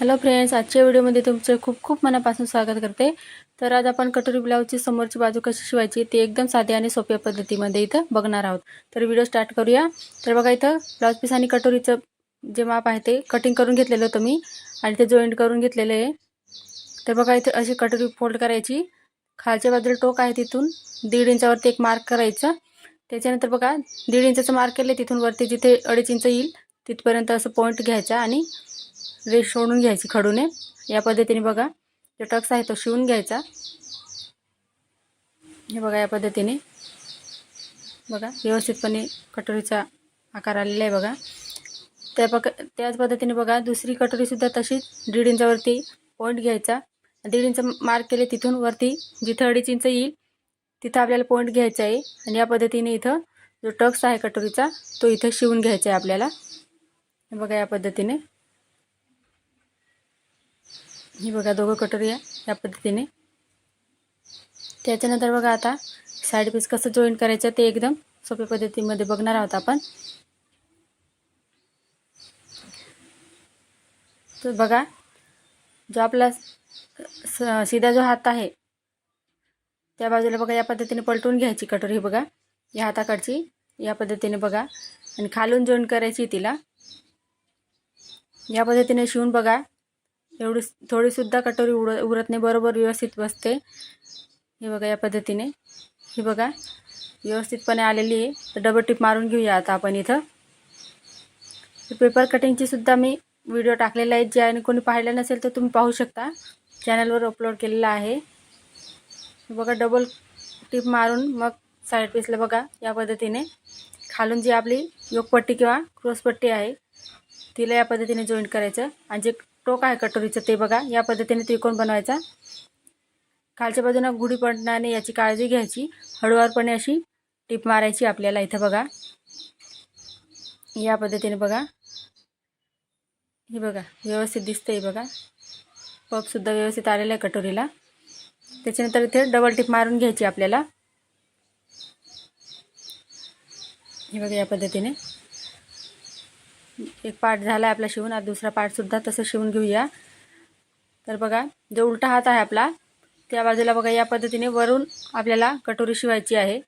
Hello friends आजच्या व्हिडिओमध्ये तुमचं खूप खूप मनापासून स्वागत करते. तर आज आपण कटोरी ब्लाऊजची समोरची बाजू कशी शिवायची ते एकदम साध्या आणि सोप्या पद्धतीमध्ये इथं बघणार आहोत. तर व्हिडिओ स्टार्ट करूया. तर बघा इथं ब्लाऊज पीस आणि कटोरीचं जे माप आहे ते कटिंग करून घेतलेलं होतं मी आणि ते जॉईंट करून घेतलेलं आहे. तर बघा इथं अशी कटोरी फोल्ड करायची. खालच्या बाजूला टोक आहे तिथून दीड इंचावरती एक मार्क करायचं. त्याच्यानंतर बघा दीड इंचाचं मार्क केलं तिथून वरती जिथे अडीच इंच येईल तिथपर्यंत असं पॉईंट घ्यायचा आणि रेश सोडून घ्यायची खडूने. या पद्धतीने बघा जो टक्स आहे तो शिवून घ्यायचा. हे बघा या पद्धतीने. बघा व्यवस्थितपणे कटोरीचा आकार आलेला आहे बघा. त्या पक त्याच पद्धतीने बघा दुसरी कटोरीसुद्धा तशीच दीड इंचावरती पॉईंट घ्यायचा. दीड इंच मार्क केले तिथून वरती जिथं अडीच इंच येईल तिथं आपल्याला पॉईंट घ्यायचा आहे. आणि या पद्धतीने इथं जो टक्स आहे कटोरीचा तो इथं शिवून घ्यायचा आहे आपल्याला. बघा या पद्धतीने. ही बघा दोघं कटोऱ्या या पद्धतीने. त्याच्यानंतर बघा आता साईड पीस कसं जॉईन करायचं ते एकदम सोप्या पद्धतीमध्ये बघणार आहोत आपण. तर बघा जो आपला स- सीधा जो हात आहे त्या बाजूला बघा या पद्धतीने पलटून घ्यायची कटोरी बघा. या हाताकडची या पद्धतीने बघा. आणि खालून जॉईन करायची तिला. या पद्धतीने शिवून बघा. एवढी थोडीसुद्धा कटोरी उड उरत नाही बरोबर व्यवस्थित बसते. हे बघा या पद्धतीने. ही बघा व्यवस्थितपणे आलेली आहे. तर डबल टिप मारून घेऊया आता आपण इथं. पेपर कटिंगची सुद्धा मी व्हिडिओ टाकलेला आहे. ज्याने कोणी पाहिलं नसेल तर तुम्ही पाहू शकता. चॅनलवर अपलोड केलेला आहे. बघा डबल टिप मारून मग साईड पीसला बघा या पद्धतीने. खालून जी आपली योगपट्टी किंवा क्रॉसपट्टी आहे तिला या पद्धतीने जॉईंट करायचं. आणि जे टोक आहे कटोरीचं ते बघा. या पद्धतीने त्रिकोण बनवायचा. खालच्या बाजूनं गुढी पडण्याने याची काळजी घ्यायची. हळूवारपणे अशी टीप मारायची आपल्याला इथं बघा. या पद्धतीने बघा. हे बघा व्यवस्थित दिसतंय बघा. पपसुद्धा व्यवस्थित आलेला आहे कटोरीला. त्याच्यानंतर इथे डबल टिप मारून घ्यायची आपल्याला. हे बघा या पद्धतीने. एक पार्ट झाला आहे आपला शिवून आता दुसरा पार्टसुद्धा तसं शिवून घेऊया. तर बघा जो उलटा हात आहे आपला त्या बाजूला बघा या पद्धतीने वरून आपल्याला कटोरी शिवायची आहे.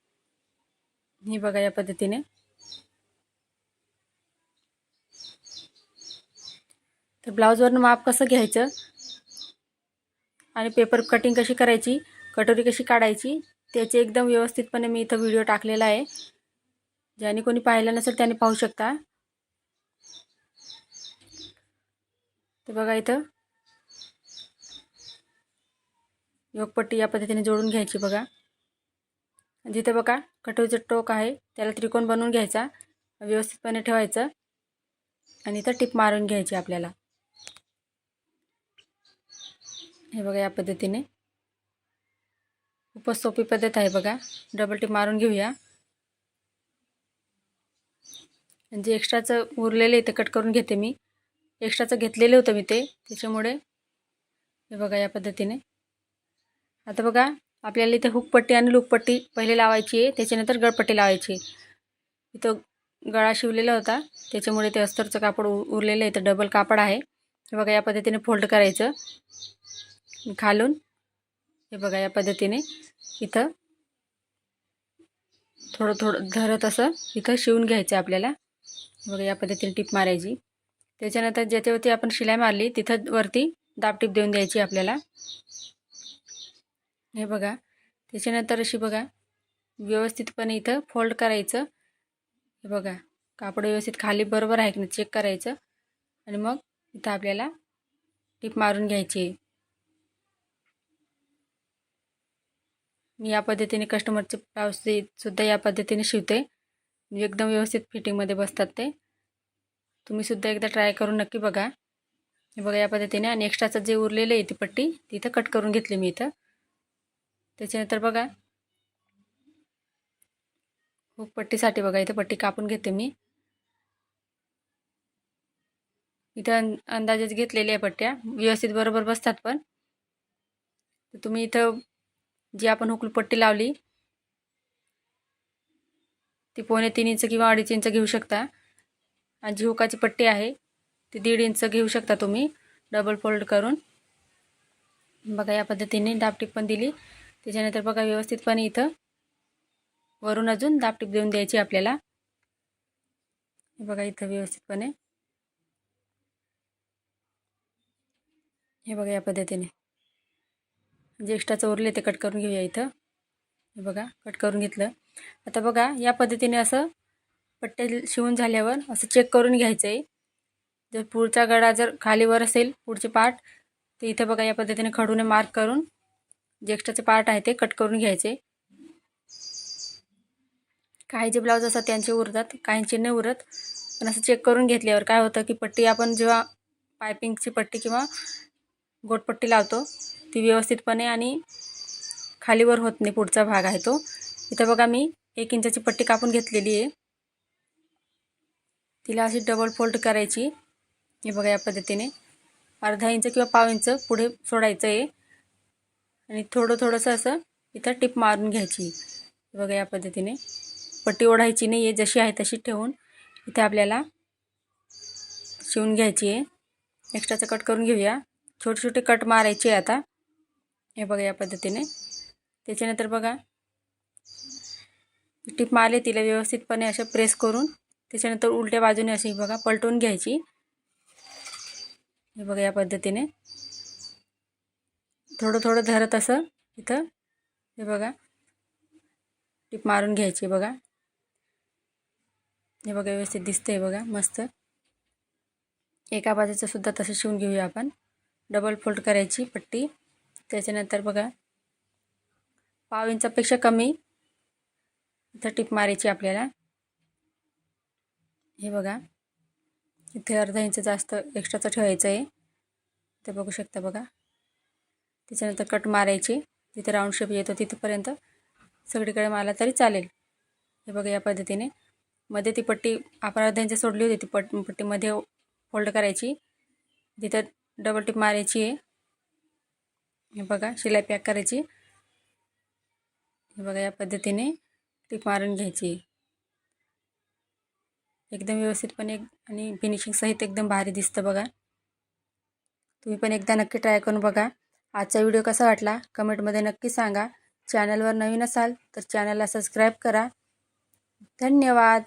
ही बघा या पद्धतीने. तर ब्लाऊजवरनं माप कसं घ्यायचं? आणि पेपर कटिंग कशी करायची? कटोरी कशी काढायची? त्याचे एकदम व्यवस्थितपणे मी इथं व्हिडिओ टाकलेला आहे. ज्याने कोणी पाहिलं नसेल त्याने पाहू शकता. तर बघा इथं. योगपट्टी या पद्धतीने जोडून घ्यायची बघा. जिथे बघा कटोरीचं टोक आहे त्याला त्रिकोण बनवून घ्यायचा व्यवस्थितपणे ठेवायचं. आणि इथं टिप मारून घ्यायची आपल्याला. हे बघा या पद्धतीने. खूपच सोपी पद्धत आहे बघा. डबल टिप मारून घेऊया. जे एक्स्ट्राचं उरलेलं आहे ते कट करून घेते मी. एक्स्ट्राचं घेतलेलं होतं मी ते त्याच्यामुळे. हे बघा या पद्धतीने. आता बघा आपल्याला इथे हुकपट्टी आणि लुकपट्टी पहिले लावायची आहे त्याच्यानंतर गळपट्टी लावायची इथं गळा शिवलेला होता त्याच्यामुळे ते अस्तरचं कापड उरलेलं आहे तर डबल कापड आहे. हे बघा या पद्धतीने फोल्ड करायचं. खालून. हे बघा या पद्धतीने इथं. थोडं थोडं धरत असं इथं शिवून घ्यायचं आपल्याला. बघा या पद्धतीने टीप मारायची. त्याच्यानंतर ज्याच्यावरती आपण शिलाई मारली तिथं वरती दाबटीप देऊन द्यायची आपल्याला. हे बघा. त्याच्यानंतर अशी बघा व्यवस्थितपणे इथं फोल्ड करायचं. हे बघा. कापड व्यवस्थित खाली बरोबर आहे की नाही चेक करायचं. आणि मग इथं आपल्याला टीप मारून घ्यायची. आहे मी या पद्धतीने कस्टमरचे ब्लाऊज सुद्धा या पद्धतीने शिवते. म्हणजे एकदम व्यवस्थित फिटिंगमध्ये बसतात ते. तुम्हीसुद्धा एकदा ट्राय करून नक्की बघा. हे बघा या पद्धतीने. आणि एक्स्ट्राचं जे उरलेलं आहे ती पट्टी तिथं कट करून घेतली मी इथं. त्याच्यानंतर बघा. खूप पट्टीसाठी बघा इथं पट्टी कापून घेते मी. इथं अंदाजेच घेतलेल्या आहे पट्ट्या. व्यवस्थित बरोबर बसतात पण. तर तुम्ही इथं जी आपण हुकलू पट्टी लावली ती पोणे तीन इंच किंवा अडीच इंच घेऊ शकता. आणि पट्टी आहे ती दीड इंच घेऊ शकता तुम्ही. डबल फोल्ड करून. बघा या पद्धतीने दापटीप पण दिली. त्याच्यानंतर बघा व्यवस्थितपणे इथं वरून अजून दापटीप देऊन द्यायची आपल्याला. हे बघा इथं व्यवस्थितपणे. हे बघा या पद्धतीने. जे एक्स्ट्राचं उरले ते कट करून घेऊया इथं. हे बघा कट करून घेतलं. आता बघा या पद्धतीने असं पट्टे शिवून झाल्यावर असं चेक करून घ्यायचं आहे जर पुढचा गळा जर खालीवर असेल पुढचे पार्ट तर इथे बघा या पद्धतीने खडूने मार्क करून जे एक्स्ट्राचे पार्ट आहे ते कट करून घ्यायचे. काही जे ब्लाऊज असतात त्यांचे उरतात काहींचे नाही उरत. पण असं चेक करून घेतल्यावर काय होतं की पट्टी आपण जेव्हा पायपिंगची पट्टी किंवा गोटपट्टी लावतो ती व्यवस्थितपणे आणि खालीवर होत नाही पुढचा भाग आहे तो. इथं बघा मी एक इंचाची पट्टी कापून घेतलेली आहे. तिला अशी डबल फोल्ड करायची. हे बघा या पद्धतीने. अर्धा इंच किंवा पाव इंच पुढे सोडायचं आहे आणि थोडं थोडंसं असं इथं टिप मारून घ्यायची. बघा या पद्धतीने. पट्टी ओढायची नाही आहे जशी आहे तशी ठेवून इथे आपल्याला शिवून घ्यायची आहे एक्स्ट्राचं कट करून घेऊया. छोटे छोटे कट मारायचे आता. हे बघा या पद्धतीने. त्याच्यानंतर बघा. टिप मारले तिला व्यवस्थितपणे असं प्रेस करून त्याच्यानंतर उलट्या बाजूने अशी बघा पलटून घ्यायची. हे बघा या पद्धतीने. थोडं थोडं धरत असं इथं. हे बघा. टिप मारून घ्यायची बघा. हे बघा व्यवस्थित दिसतंय बघा मस्त. एका बाजूचं सुद्धा तसं शिवून घेऊया आपण. डबल फोल्ड करायची पट्टी. त्याच्यानंतर बघा. पाव इंचापेक्षा कमी इथं टिप मारायची आपल्याला. हे बघा. इथे अर्धा इंच जास्त एक्स्ट्राचं ठेवायचं आहे. ते बघू शकता बघा. त्याच्यानंतर कट मारायची. जिथे राऊंड शेप येतो तिथपर्यंत सगळीकडे मारला तरी चालेल. हे बघा या पद्धतीने. मध्ये ती पट्टी आपण अर्धा इंच सोडली होती ती पट पट्टीमध्ये फोल्ड करायची. तिथं डबल टिप मारायची आहे. हे बघा शिलाई पॅक करायची. हे बघा या पद्धतीने टिप मारून घ्यायची. एकदम व्यवस्थितपणे आणि फिनिशिंगसहित एकदम भारी दिसतं बघा. तुम्ही पण एकदा नक्की ट्राय करून बघा. आजचा व्हिडिओ कसा वाटला? कमेंटमध्ये नक्की सांगा. चॅनलवर नवीन असाल तर चॅनलला सबस्क्राईब करा. धन्यवाद.